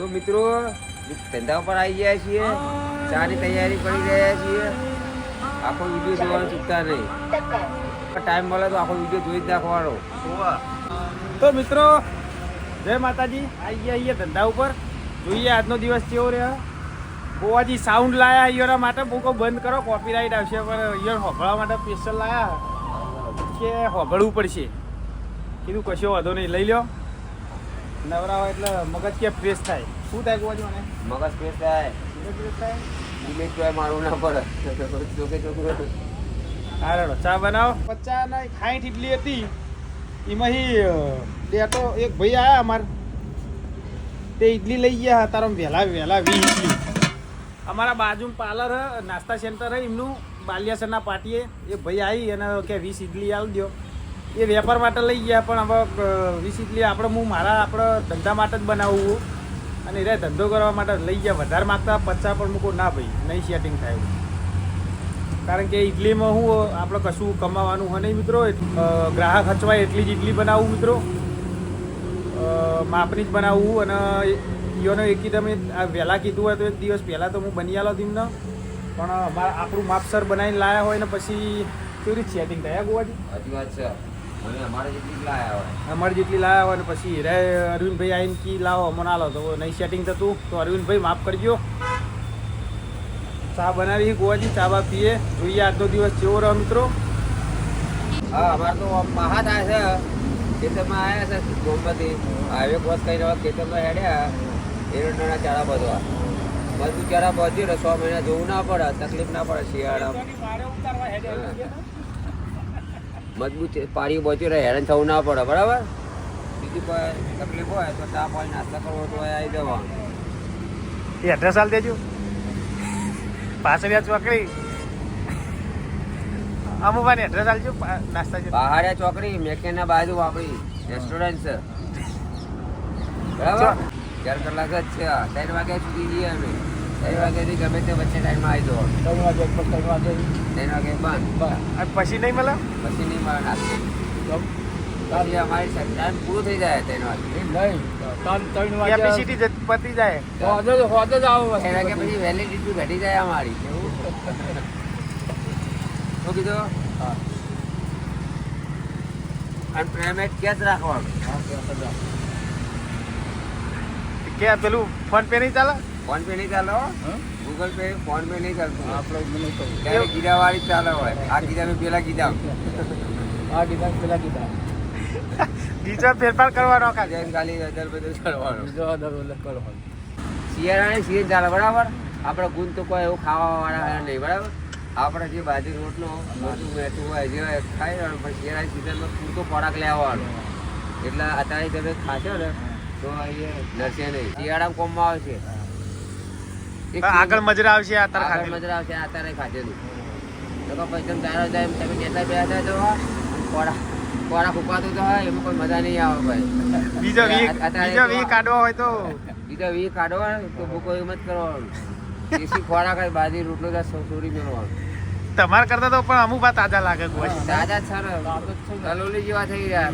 તો મિત્રો, ધંધા પર આવી ગયા છીએ. ચાની તૈયારી કરી રહ્યા છીએ. આખો વીડિયો જોવાનું ચૂકતા નહીં. ટાઈમ મળે તો આખો વીડિયો જોઈ જ નાખવાનો. તો મિત્રો, જય માતાજી. આવી ગયા અહીંયા ધંધા ઉપર. જોઈએ આજનો દિવસ કેવો રહ્યો. ગોવાજી સાઉન્ડ લાયા અહીંયાના માટે. બોકો બંધ કરો કોપીરાઇટ આવશે, પણ અહીંયા હોભળવા માટે સ્પેશિયલ લાયા. કે હોભળવું પડશે. કીધું કશો વાંધો નહીં. લઈ લ્યો. નવરા હોય એટલે મગજ કે ફ્રેશ થાય? શું થાય કહો મને મગજ ફ્રેશ થાય. ફ્રેશ થાય? ઇમેજ તો મારું ના પડે. ચોકે ચોખ્ખું હારે ચા બનાવો. પચાસ ના સાઠ ઇડલી હતી. એમાંથી ડેટો એક ભાઈ આવ્યા અમાર. તે ઇડલી લઈ ગયા તારો વહેલા વહેલા વી ઇડલી અમારા બાજુ પાર્લર હે નાસ્તા સેન્ટર હે એમનું બાલિયાસરના પાટીએ. એ ભાઈ આવી અને કે વીસ ઇડલી આલ દો એ વેપાર માટે લઈ ગયા, પણ હવે બેસિકલી આપણે હું મારા આપણે ધંધા માટે જ બનાવવું અને એ ધંધો કરવા માટે લઈ ગયા, વધારે માગતા પચાસ પણ મૂકો. ના ભાઈ, નહીં સેટિંગ થાય. કારણ કે ઇડલીમાં હું આપણે કશું કમાવાનું હોય નહીં મિત્રો. ગ્રાહક હચવાય એટલી જ ઇડલી બનાવવું મિત્રો. માપની જ બનાવવું અને યોનો એકી તમે વહેલા કીધું હોય તો એક દિવસ પહેલાં તો હું બની આલો તેમને. પણ અમારા આપણું માપસર બનાવીને લાયા હોય ને પછી કેવી રીતે સેટિંગ થાય ગોવાજી હજી વાત છે. અમારે જેટલી લાયા હોય. ને પછી રે અરવિંદભાઈ આવીને કી લાવો અમને આલો. તો નહીં સેટિંગ થતું તો અરવિંદભાઈ માફ કરજો. ચા બનાવી ગોવાજી ચા બા પીએ. જોઈએ આજનો દિવસ કેવો રહ્યો મિત્રો? હા અમારે તો મહા થાય છે. ખેતરમાં આવ્યા છે ગોમતી હાઈવે ક્રોસ કરીને હવે ખેતરમાં હેડ્યા. એરંડાના ચારા બધવા બધું ચારા બધ્યું સો મહિના જોવું ના પડે તકલીફ ના પડે શિયાળામાં. મજબૂત પાણી પહોંચ્યું રહે હેરાન થવું ના પડે બરાબર? બીજી કોઈ તકલીફ હોય તો ચા પાણી નાસ્તા કરવો તો આવી જવાનું. એ એડ્રેસ હાલ દેજો. પાછળિયા ચોકડી. અમુભાઈ એડ્રેસ આલજો પા- નાસ્તા બહારિયા ચોકડી મેકેના બાજુ આપણી રેસ્ટોરન્ટ છે. બરાબર? ચાર કલાક જ છે ત્રણ વાગ્યા સુધી જઈએ અમે. ત્રણ વાગ્યાથી ગમે તે વચ્ચે ટાઈમમાં આવી જવાનું. ત્રણ વાગે ત્રણ વાગે ત્રણ વાગે બંધ. અને પછી નહીં મળે? પછી નહીં મળે નાસ્તો પછી અમારી ટાઈમ પૂરો થઈ જાય ત્રણ વાગે. કેપેસિટી પતી જાય. ત્રણ વાગે પછી વેલિડિટી ઘટી જાય અમારી. શું કીધું? અને પેમેન્ટ કેશ રાખવાનું. ક્યાં પેલું ફોન પે નહીં ચાલે? ફોન પે નહીં ચાલો ગૂગલ પે ફોન પે નહીં ચાલતું. આપણે ગીરા વાળી ચાલે હોય. આ ગીરા મેં પેલા ગીધા બીજો ફેરફાર કરવાનો કા જેમ ખાલી હજાર બધું કરવાનું. શિયાળાની સીઝન ચાલે બરાબર? આપણે ગુણ તો કોઈ એવું ખાવા વાળા નહીં બરાબર? આપણે જે બાજરી રોટલો મોટું મેઠું હોય જે ખાય ને ખાઈ પણ શિયાળાની સિઝનમાં પૂરતો ખોરાક લેવાનો એટલે અત્યારે તમે ખાશો ને તો અહીંયા નરસે નહીં. શિયાળામાં કોમમાં આવશે આગળ મજરા આવશે આ તાર આગળ ખાતે મજા આવશે અત્યારે ખાધેલું. તો કહો પછી તમે ચારો જાય તમે કેટલા બે હતા તો કોડા કોડા ફૂંકાતું તો હોય એમાં કોઈ મજા નહીં આવે ભાઈ. બીજો વી બીજો વી કાઢવો હોય તો. બીજો વી કાઢો તો ભૂકો એમ જ કરવાનું એસી ખોરાક જ બાજી રોટલો જ સોરી મેળવાનું તમારે કરતા તો પણ અમુક વાત તાજા લાગે કોઈ. તાજા સર કલોલી જેવા થઈ ગયા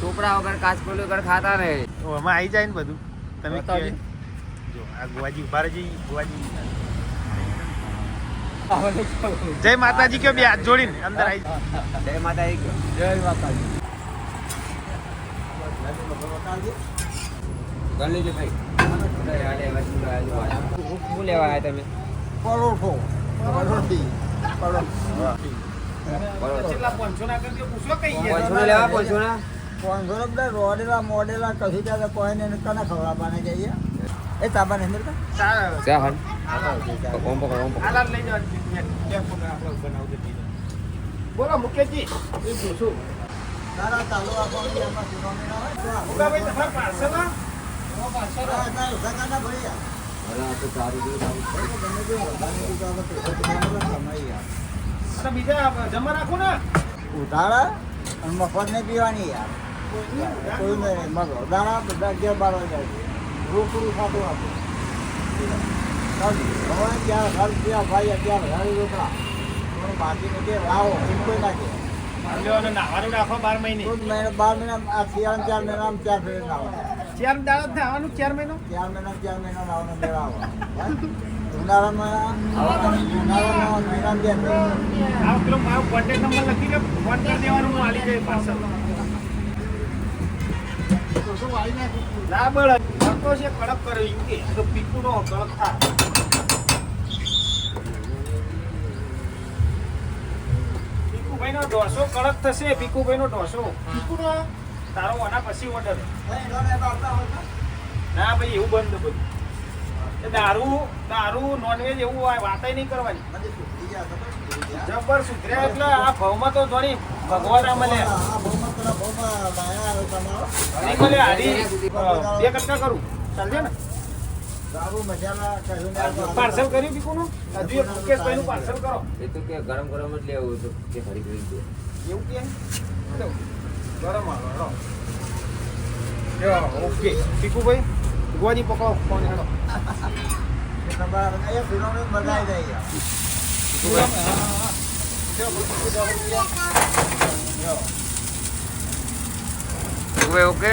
ચોપડા વગર કાચકોલી વગર ખાતા રહે આમાં આવી જાય ને બધું. તમે કે જો આ ગોવાજી ઊભા રહેજી ગોવાજી. જય માતાજી કયો બે હાથ જોડીને અંદર આવી જય માતાજી માતાજી. ગણ લેજો ભાઈ. શું લેવા આવ્યા તમે? પરોઠો. પરોઠી. પરોઠી. ના કરજો પૂછો કઈ પાંચસો લેવા રોડેલા મોડેલા કશું ત્યાં કોઈને કના ખવડાવવાના જઈએ એ તાબા નહીં મળતા સારા ચા હન ઓમ પકડ ઓમ પકડ આલા લઈ જાઓ કેમ પકડ આપણે બનાવજો બીજો બોલો મુકેશજી. એ પૂછું તારા ચાલુ આપવાનું એમાં સુનાવણી ના હોય? તો આ મુકાભાઈ તમારા પાર્સલ આ તારું સગાના ભૈયા. અરે આ તો સારું છે સારું ગમે તે વધારે દીધું આવે તો એ તો તમારે કમાઈ યાર. અને બીજા જમા રાખો ને? ઉધારા અને મફત ને પીવાની યાર. કોઈ નહીં મગર. ઉધારા બધા અગિયાર બાર વાગ્યા છે સાથે આપો હવે ઘર ત્યાં ભાઈ અત્યારે હજાર રોકડા? પણ બાકી કે લાવો એમ કોઈ નાખે નાવાનું રાખો બાર મહિને. બાર મહિના આ શિયાળા ચાર મહિના ચાર ફેર લાવો ચાર દાડા આવવાનું ચાર મહિનો? ચાર મહિના ચાર મહિના લાવવાનો મેળાવો ઉનાળામાં ઉનાળામાં મહિના બે આ પેલો મારો કોન્ટેક્ટ નંબર લખી દે ફોન કરી દેવાનું હું ના બળ છે કડક કરે એમ કે તો પીકુ નો કડક થાય નો ઢોસો કડક થશે પીકુભાઈ નો ઢોસો તારો આના પછી ઓર્ડર ના ભાઈ એવું બંધ બધું. દારૂ દારૂ નોનવેજ એવું આ વાતય નહીં કરવાની. જબર સુધર્યા એટલે આ ભાવમાં તો જોની ભગવાન મળે બે કટકા કરું. ચાલશે ને. પાર્સલ કર્યું પીકુનું હજુ એક મુકેશભાઈનું પાર્સલ કરો. એ તો કે ગરમ ગરમ જ લેવું તો કે દે એવું કે? ગરમ. યો, ઓકે. પીકુભાઈ ગોજી પકડો ફોન હેડો. ઓકે ઓકે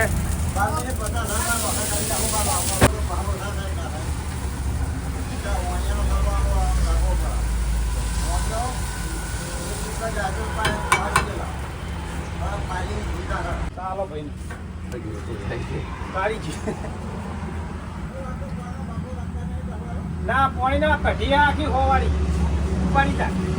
ચાલો ભાઈ ના પોણી ના કઢી આખી હોવાળી. ઉપાડી જા.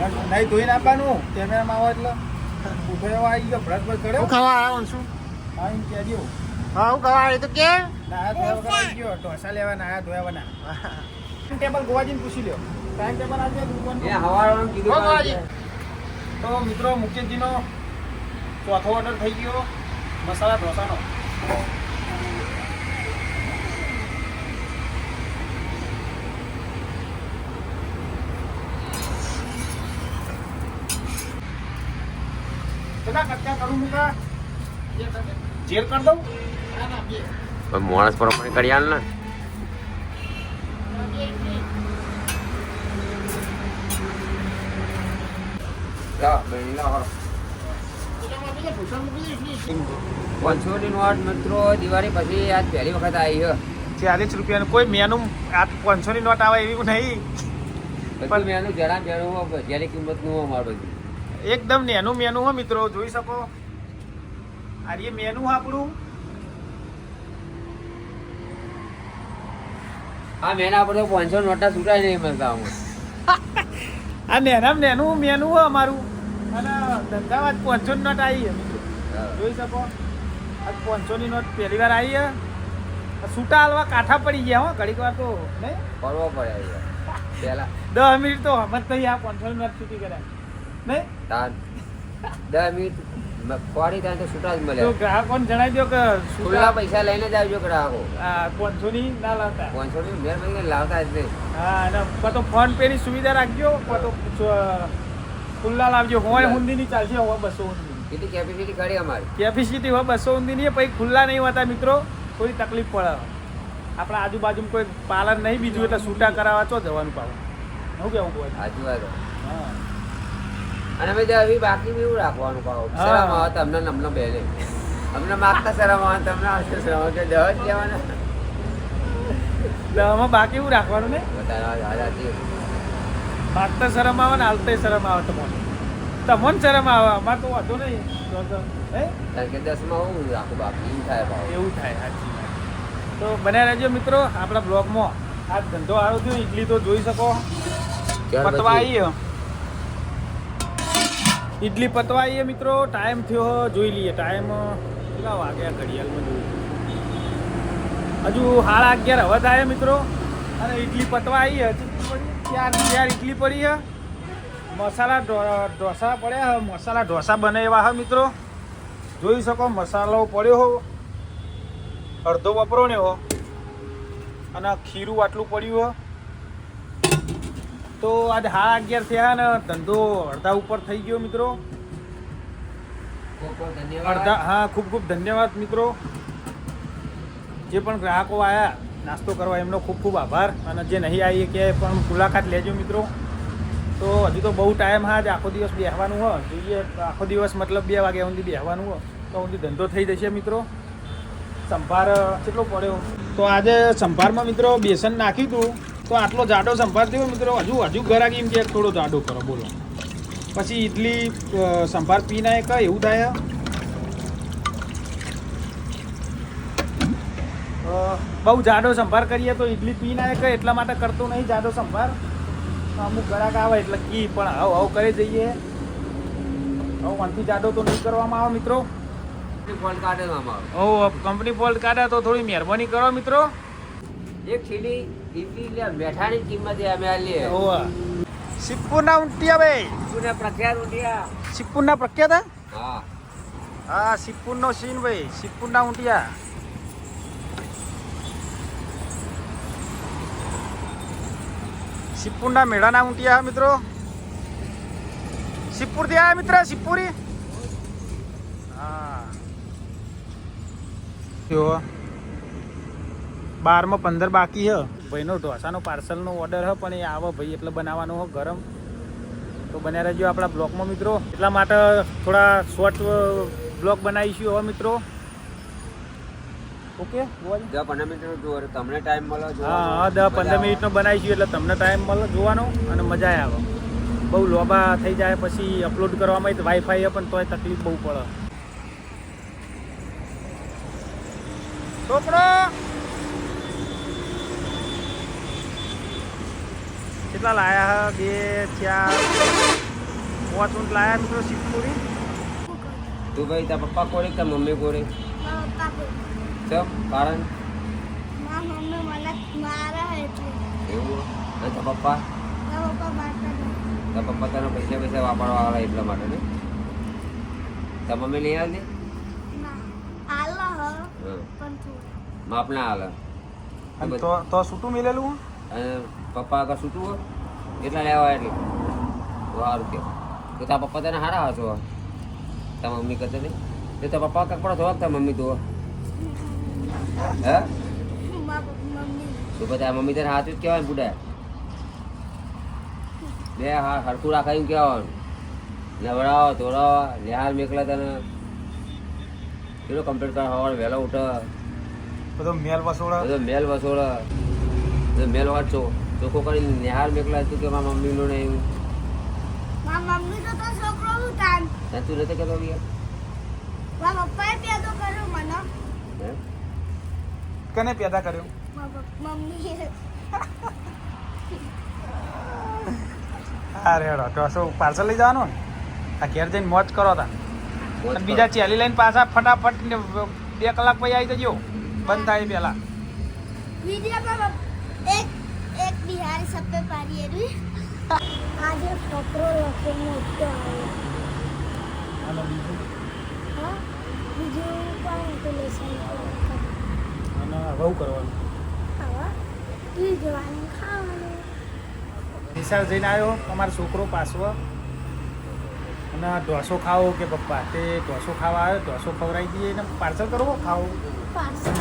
નહીં ધોઈને આપવાનું. કેમેરામાં આવે એટલે ઊભો આવી ગયો ભરતભાઈ કર્યો. ખાવા આવ્યો છું હા એમ કહેજો. હા હું ખાવા આવ્યો? તો કે. નાયા ધોયા વગર આવી ગયો. ઢોસા લેવા નાયા ધોયા ટાઈમ ટેબલ ગોવાજીને પૂછી લ્યો. ટાઈમ ટેબલ આજે દુકાન એ હવારવાનું કીધું તો મિત્રો મુકેશજીનો ચોથો ઓર્ડર થઈ ગયો. મસાલા ઢોસાનો કેટલા કટકા કરું મુકા જેલ કરી દઉં? માણસ પ્રમાણે કરી આલ ને. પાંચસો ની નોટ મિત્રો દિવાળી પછી આજ પહેલી વખત આવી છે ચાલીસ રૂપિયાનું કોઈ મેનુ આ પાંચસો ની નોટ આવે એવી નહીં. બધું મેનું જરા મેનું જેની કિંમતનું મારું એકદમ નેનું મેનુ હો મિત્રો જોઈ શકો? આ એ મેનુ આપણું આ મેના પર તો પાંચસો નોટા છૂટાય નહીં મળતા આ નેનામ નેનું મેનુ અમારું. અને ધંધામાં પાંચસો નોટ આવી જોઈ શકો? આજ પાંચસો ની નોટ પહેલી વાર આવી છૂટા હાલવા કાંઠા પડી ગયા હો ઘડીક વાર તો નહીં? કરવો પડે. પેલા દસ મિનિટ તો હમત થઈ આ પાંચસો નોટ છૂટી કર્યા. નહીં? દસ મિનિટ. ફરી ત્યાં તો છૂટા જ મળે. ગ્રાહકોને જણાવી દો કે ખુલ્લા છૂટા પૈસા લઈને જ આવજો ગ્રાહકો. પાંચસો ની ના લાવતા. પાંચસો ની મહિને લાવતા જ નહીં. હા અને તો ફોન પે ની સુવિધા રાખજો તો ખુલ્લા લાવજો. હોય હુંદી ની ચાલશે હોય બસો હુંદી કેટલી કેપેસિટી કરી અમારી? કેપેસિટી હોય બસો હુંદી ની પછી ખુલ્લા નહીં હોતા મિત્રો થોડી તકલીફ પડે. આપણા આજુબાજુમાં કોઈ પાલન નહીં બીજું એટલે છૂટા કરાવવા તો જવાનું પાવ હું કેવું કોઈ આજુ હા. અને અમે આવી બાકી બી એવું રાખવાનું પાવ શરમ આવે તમને નમનો બેલે અમને માગતા શરમ આવે તમને આવશે શરમ આવે કે દવા જ લેવાના. બાકી એવું રાખવાનું ને માગતા શરમ આવે ને હાલતે શરમ આવે તમને. તમને શરમ આવે? અમારે તો વાંધો નહીં. કારણ કે દસમાં હું રાખું બાકી થાય એવું થાય સાચી તો બને રહેજો મિત્રો આપણા બ્લોગમાં. આ ધંધો સારો થયો ઇડલી તો જોઈ શકો. પતવા આવી ઇડલી પતવા આવીએ મિત્રો ટાઈમ થયો હો, જોઈ લઈએ. ટાઈમ કેટલા વાગ્યા ઘડિયાળમાં જોયું? હજુ સાડા અગિયાર હવે થાય મિત્રો. અને ઇડલી પતવા આવી હજી ચાર ચાર ઇડલી પડી હે. મસાલા ઢોસા પડ્યા છે મસાલા ઢોસા બનાવ્યા છે મિત્રો. જોઈ શકો મસાલો પડ્યો હો. અડધો વપરો ને હો. અને ખીરું આટલું પડ્યું હો. તો આજે હા અગિયાર થયા ને ધંધો અડધા ઉપર થઈ ગયો મિત્રો. અડધા હા ખૂબ ખૂબ ધન્યવાદ મિત્રો. જે પણ ગ્રાહકો આવ્યા નાસ્તો કરવા એમનો ખૂબ ખૂબ આભાર. અને જે નહીં આવી કે પણ મુલાકાત લેજો મિત્રો. તો હજુ તો બહુ ટાઈમ હા જ આખો દિવસ બેહવાનું હોય. જોઈએ આખો દિવસ મતલબ બે વાગ્યા સુધી બેહવાનું હોય. તો સુધી ધંધો થઈ જશે મિત્રો. સંભાર કેટલો પડ્યો? તો આજે સંભારમાં મિત્રો બેસન નાખ્યું હતું. તો આટલો જાડો સંભાર થયો મિત્રો હજુ હજુ ગરાક એમ કે થોડો જાડો કરો બોલો. પછી ઇડલી સંભાર પી નાય કા એવું થાય? બહુ જાડો સંભાર કરીએ તો ઇડલી પી નાય કઈ એટલા માટે કરતો નહીં જાડો સંભાર. અમુક ગરાક આવે એટલે કી પણ હવ હવ કરી જઈએ હવે મનથી જાડો તો નહીં કરવામાં આવે મિત્રો. કંપની ફોલ્ટ કાઢે તો થોડી મહેરબાની કરો મિત્રો. એક ઠીલી ઈડલી લે બેઠાની કિંમતે અમે આલીએ સિપ્પુરના ઊંટિયા ભાઈ પુને પ્રખ્યાત ઉઠ્યા સિપ્પુરના પ્રખ્યાત હા? હા. સિપ્પુરનો સીન ભાઈ સિપ્પુના ઊંટિયા સિપ્પુરના મેળાના ઊંટિયા મિત્રો? સિપ્પુરથી આવ્યા મિત્ર? સિપ્પુરી? હા. બારમાં પંદર બાકી હ? ભાઈનો ઢોસાનો પાર્સલનો ઓર્ડર હ પણ એ આવે ભાઈ એટલે બનાવવાનો હો ગરમ. તો બન્યા રહેજો આપણા બ્લોગમાં મિત્રો. એટલા માટે થોડા શોર્ટ બ્લોગ બનાવીશું હવે મિત્રો. ઓકે દસ પંદર મિનિટ તમને ટાઈમ મળે હા દસ પંદર મિનિટનો બનાવીશું એટલે તમને ટાઈમ મળે જોવાનો અને મજા આવે. બહુ લોબા થઈ જાય પછી અપલોડ કરવામાં વાઈફાઈ પણ તોય તકલીફ બહુ પડે. છોકરો કેટલા લાયા હા? બે ચાર. પાંચ ઊંટ લાયા મિત્રો શિવપુરી તું ભાઈ તાર પપ્પા કોરી કે મમ્મી કોરી ચમ કારણ? એવું? અને તાર પપ્પા? તાર પપ્પા તને પૈસા પૈસા વાપરવા વાળા એટલા માટે ને? તાર મમ્મી લઈ આવતી હા માપના હાલ. તો તો છૂટું મિલેલું? અને પપ્પા આગળ છૂટું હોય કેટલા લેવા એટલે સારું કે. તો તારા પપ્પા તને સારા હશો તારા મમ્મી કરતે નહીં. તો તારા પપ્પા કપડા ધોવા તાર મમ્મી ધોવા હે? તો બધા મમ્મી તને હાથું જ કહેવાય બુડા. બે હા હરખું રાખાયું કહેવાનું. નવડાવો ધોરાવો નિહાર મેકલા તને. કેટલો કમ્પ્લીટ કર હવારે વહેલો ઉઠો. બધો મેલ વસોડા. બધો મેલ વસોડે. મેલ વાંચો ચોખ્ખો કરીને નિહાર મેકલા તું કે મારા મમ્મીનું ને એવું. મમ્મી તો તો છોકરો હું તાન. ને તું નથી કેતો કે મારા પપ્પાએ પેદો કર્યો મને. કને પેદા કર્યો? મમ્મી હા રેડો તો શું પાર્સલ લઈ જવાનું ને? આ ઘેર જઈને મોજ કરો તા. બીજા ચેલી લઈને પાછા ફટાફટ ને બે કલાક પછી આવી જજો. બંધ થાય પહેલા. સબ પે પારી એરી આજે લખો મોટો આવ્યો બીજું? હા? બીજું પણ તો લેસન અને હવે કરવાનું. ખાવા ઈ જવાનું ખાવાનું. નિશાળ જઈને આવ્યો અમારો છોકરો પાછો. અને ઢોસો ખાવો કે પપ્પા? તે ઢોસો ખાવા આવ્યો ઢોસો ખવડાવી દઈએ એને પાર્સલ કરવો? ખાવો. પાર્સલ.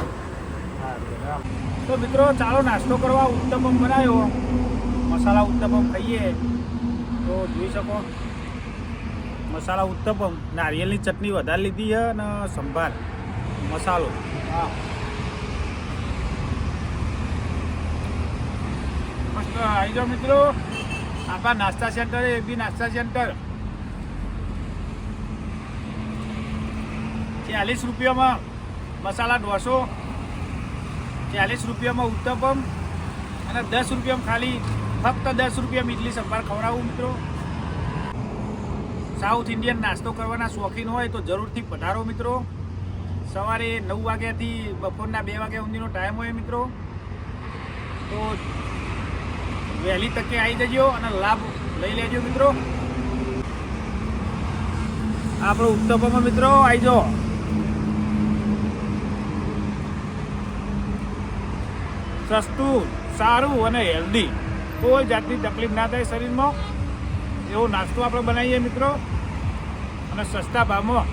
તો મિત્રો, ચાલો નાસ્તો કરવા ઉત્તપમ બનાવ્યો. મસાલા ઉત્તપમ ખાઈએ. તો જોઈ શકો. મસાલા ઉત્તપમ. નારિયેળની ચટણી વધારે લીધી છે અને સંભાર. મસાલો. હા. મસ્ત. આવી જાઓ મિત્રો. આપણા નાસ્તા સેન્ટર એ બી નાસ્તા સેન્ટર. ચાલીસ રૂપિયામાં મસાલા ઢોસો ચાલીસ રૂપિયામાં ઉત્તપમ અને દસ રૂપિયામાં ખાલી ફક્ત દસ રૂપિયામાં ઇડલી સંભાર ખવડાવું મિત્રો. સાઉથ ઇન્ડિયન નાસ્તો કરવાના શોખીન હોય તો જરૂરથી પધારો મિત્રો. સવારે નવ વાગ્યાથી બપોરના બે વાગ્યા સુધીનો ટાઈમ હોય મિત્રો. તો વહેલી તકે આવી જજો અને લાભ લઈ લેજો મિત્રો. આપણો ઉત્તપમાં મિત્રો આવી જાઓ. સસ્તું, સારું અને હેલ્ધી કોઈ જાતની તકલીફ ના થાય શરીરમાં. એવો નાસ્તો આપણે બનાવીએ મિત્રો. અને સસ્તા ભાવમાં.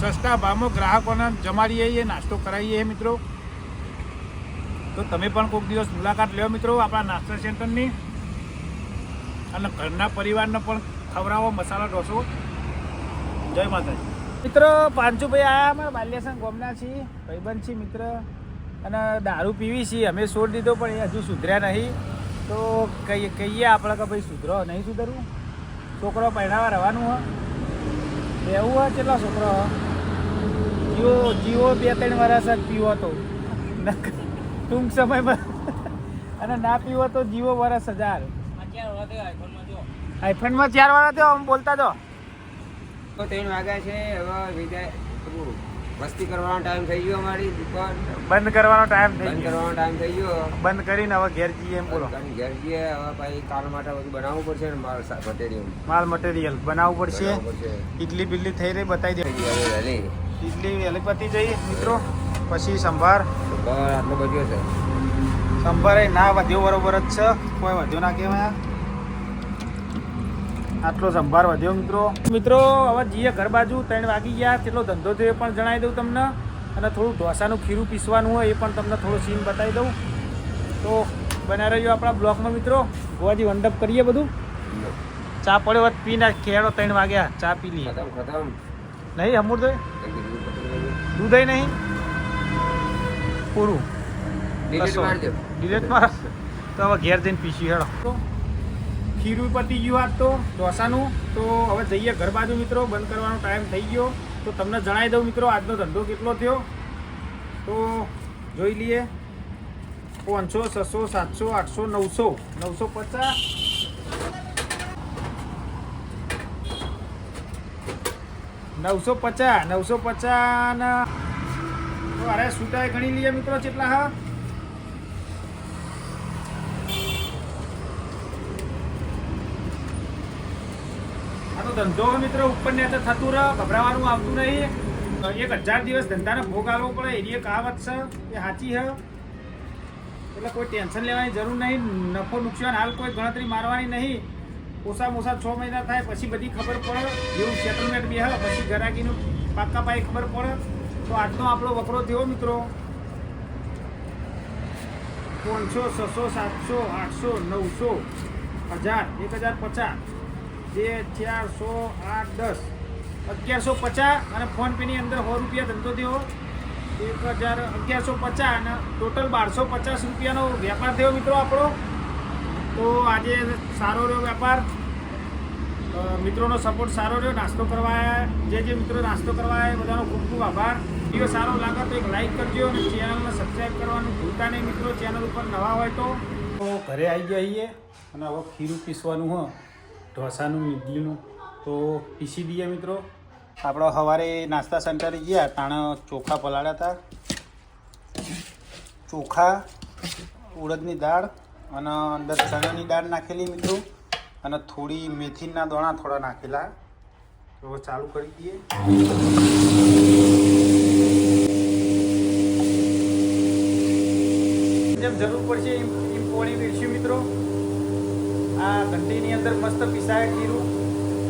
સસ્તા ભાવમાં ગ્રાહકોને જમાડીએ એ નાસ્તો કરાવીએ મિત્રો. તો તમે પણ કોઈક દિવસ મુલાકાત લ્યો મિત્રો આપણા નાસ્તા સેન્ટરની. અને ઘરના પરિવારને પણ ખવડાવો, મસાલા ઢોસો. જય માતાજી. મિત્રો પાંચુભાઈ આયા અમે બાલ્યાસન ગોમના છીએ ભાઈબંધ છીએ મિત્ર અને દારૂ પીવી છીએ. અમે છોડ દીધો પણ એ હજુ સુધર્યા નહીં. તો કહીએ કહીએ આપણે કે ભાઈ સુધરો નહીં સુધરવું? છોકરો પહેરાવા રહેવાનું હોય? રહેવું હોય કેટલા છોકરો? જીવો જીવો બે ત્રણ વર્ષ જ પીવો તો. ટૂંક સમયમાં અને ના પીવો તો જીવો વર્ષ હજાર. આઈફોનમાં ચાર વાળા થયો આમ બોલતા તો તો ત્રણ વાગ્યા છે હવે વિદાય મસ્તી કરવાનો ટાઈમ થઈ ગયો અમારી દુકાન. બંધ કરવાનો ટાઈમ થઈ બંધ ગયો. કરવાનો ટાઈમ થઈ ગયો. બંધ કરીને હવે ઘેર જઈએ એમ બોલો. ઘેર જઈએ હવે ભાઈ કાલ માટે બધું બનાવવું પડશે ને માલ મટીરિયલ માલ મટીરિયલ બનાવવું પડશે. ઇડલી બિડલી થઈ રહી બતાવી દે. ઇડલી વહેલી. પતી જઈ મિત્રો. પછી સંભાર. આટલો બધો છે. સંભાર એ ના વધ્યો બરોબર જ છે. કોઈ વધ્યો ના કહેવાય. આટલો સંભાર વધ્યો મિત્રો. મિત્રો હવે જઈએ ઘર બાજુ ત્રણ વાગી ગયા. કેટલો ધંધો થયો પણ જણાવી દઉં તમને. અને થોડું ઢોસાનું ખીરું પીસવાનું હોય એ પણ તમને થોડો સીન બતાવી દઉં. તો બના રહ્યો આપણા બ્લોકમાં મિત્રો. ગોવાજી વંડપ કરીએ બધું. ચા પડ્યો હોત પી ના ખેડો ત્રણ વાગ્યા. ચા પી લઈએ. નહીં અમૂર દે. દૂધ નહીં? પૂરું. ડિલીટ મારો. તો હવે ઘેર જઈને પીસી હેડો. તો ખીરું પતી ગયું આજ તો ઢોસાનું તો હવે જઈએ ઘર બાજુ મિત્રો, બંધ કરવાનો ટાઈમ થઈ ગયો. તો તમને જણાવી દઉં મિત્રો, આજનો ધંધો કેટલો થયો? તો જોઈ લઈએ. પાંચસો, છસો, સાતસો, આઠસો, નવસો. નવસો પચાસ. નવસો પચાસ નવસો પચાસ અરે છૂટાય ગણી લઈએ મિત્રો, કેટલા હા? ધંધો મિત્રો, ઉપર ને થતું રહે, ગભરાવાનું આવતું નહીં. એક હજાર દિવસ ધંધાને ભોગ આવવો પડે, એની એક કહાવત છે, એ સાચી છે. એટલે કોઈ ટેન્શન લેવાની જરૂર નહીં, નફો નુકસાન હાલ કોઈ ગણતરી મારવાની નહીં. ઓછા ઓછા છ મહિના થાય, પછી બધી ખબર પડે જેવું સેટલમેન્ટ બે હા પછી ગરાકીનું પાક્કા પાઈ ખબર પડે. તો આજનો આપણો વકરો થયો મિત્રો. પાંચસો, છસો, સાતસો, આઠસો, નવસો, હજાર, એક હજાર પચાસ. બે ચારસો આઠ દસ. અગિયારસો પચાસ અને ફોનપેની અંદર સો રૂપિયા ધંધો થયો. એક હજાર અગિયારસો પચાસ અને ટોટલ બારસો પચાસ રૂપિયાનો વેપાર થયો મિત્રો આપણો. તો આજે સારો રહ્યો વેપાર. મિત્રોનો સપોર્ટ સારો રહ્યો. નાસ્તો કરવા જે જે મિત્રો નાસ્તો કરવા એ બધાનો ખૂબ ખૂબ આભાર. વીડિયો સારો લાગે તો એક લાઈક કરજો અને ચેનલને સબસ્ક્રાઈબ કરવાનું ભૂલતા નહીં મિત્રો. ચેનલ ઉપર નવા હોય તો ઘરે આવી જઈએ અને હવે ખીરું પીસવાનું હ. ઢોસાનું ઇડલીનું તો પીસી દઈએ મિત્રો. આપણો સવારે નાસ્તા સેન્ટરે ગયા, તાણે ચોખા પલાળ્યા હતા. ચોખા, ઉડદની દાળ અને અંદર ચણાની દાળ નાખેલી મિત્રો. અને થોડી મેથીના દોણા થોડા નાખેલા. તો ચાલુ કરી દઈએ. જેમ જરૂર પડશે એમ પોણી વીરશું મિત્રો. આ ઘંટીની અંદર મસ્ત પીસાય ખીરું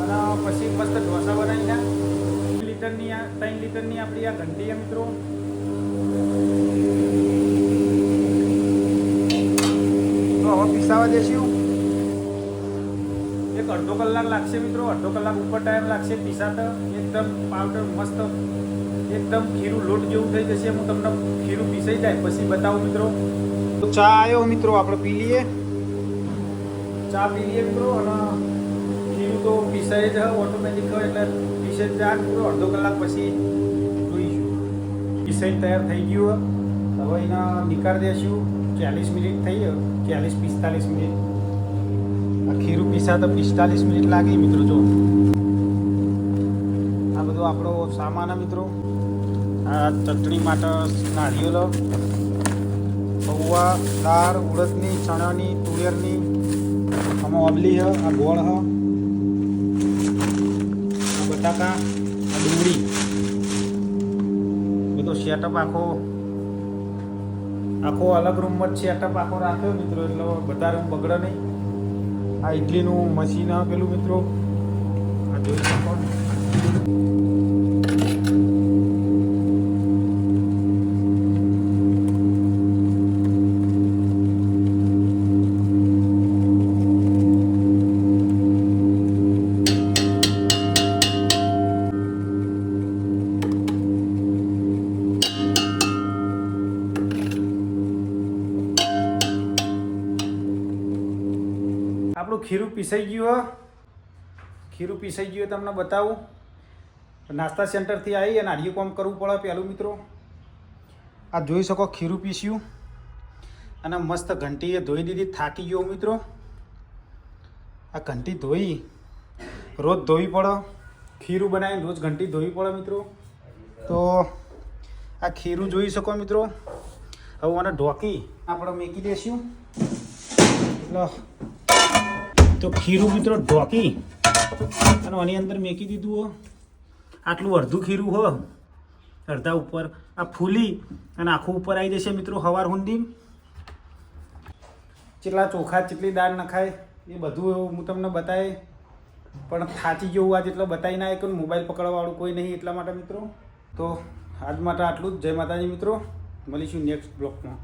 અને પછી મસ્ત ઢોસા બનાવીને લીટરની આ ત્રણ લીટરની આપણી આ ઘંટી મિત્રો. તો હવે પીસાવા દેશું એક અડધો કલાક લાગશે મિત્રો અડધો કલાક ઉપર ટાઈમ લાગશે પીસાતા. એકદમ પાવડર મસ્ત એકદમ ખીરું લોટ જેવું થઈ જશે. હું તમને ખીરું પીસાઈ જાય પછી બતાવું મિત્રો. તો ચા આવ્યો મિત્રો આપણે પી લઈએ. ચા પી કરો અને ખીરું તો પીસાઈ જ ઓટોમેટિક એટલે પીસાઈ ચા જાય. અડધો કલાક પછી જોઈશું. પીસાઈ તૈયાર થઈ ગયું. હવે એના નિકાર દેશું. ચાલીસ મિનિટ થઈ ચાલીસ પિસ્તાલીસ મિનિટ. ખીરું પીસા તો પિસ્તાલીસ મિનિટ લાગી મિત્રો, જો. આ બધો આપણો સામાન મિત્રો. આ ચટણી માટે નારિયેલો પૌવા, દાળ, ઉડદની, ચણાની, તુવેરની આમાં ઓબલી હ, આ ગોળ હ. આ બટાકા, આ ડુંગળી. બધો સેટઅપ આખો આખો અલગ રૂમમાં જ સેટઅપ આખો રાખ્યો મિત્રો, એટલે બધા રૂમ બગડે નહીં. આ ઇડલીનું મશીન પેલું મિત્રો. પીસાઈ ગયું ખીરું પીસાઈ ગયું તમને બતાવું. નાસ્તા સેન્ટરથી આવી અને આડિયું કામ કરવું પડે પહેલું મિત્રો. આ જોઈ શકો, ખીરું પીસ્યું. અને મસ્ત ઘંટીએ ધોઈ દીધી, થાકી ગયો, મિત્રો. આ ઘંટી ધોઈ. રોજ ધોવી પડે. ખીરું બનાવીને રોજ ઘંટી ધોવી પડે, મિત્રો. તો આ ખીરું જોઈ શકો, મિત્રો. હવે આને ઢોકી આપણે મેકી દેશું. એટલે તો ખીરું મિત્રો ઢોકી. અને આની અંદર મેકી દીધું હો. આટલું અડધું ખીરું હો. અડધા ઉપર આ ફૂલી અને આખું ઉપર આવી જશે મિત્રો હવાર હુંડી કેટલા ચોખા કેટલી દાળ નખાય, એ બધું હું તમને બતાવી પણ થાચી જેવું આજ જેટલો બતાવી ના કે મોબાઈલ પકડવાવાળું કોઈ નહીં એટલા માટે મિત્રો. તો આજ માટે આટલું જ. જય માતાજી મિત્રો. મળીશું નેક્સ્ટ બ્લોકમાં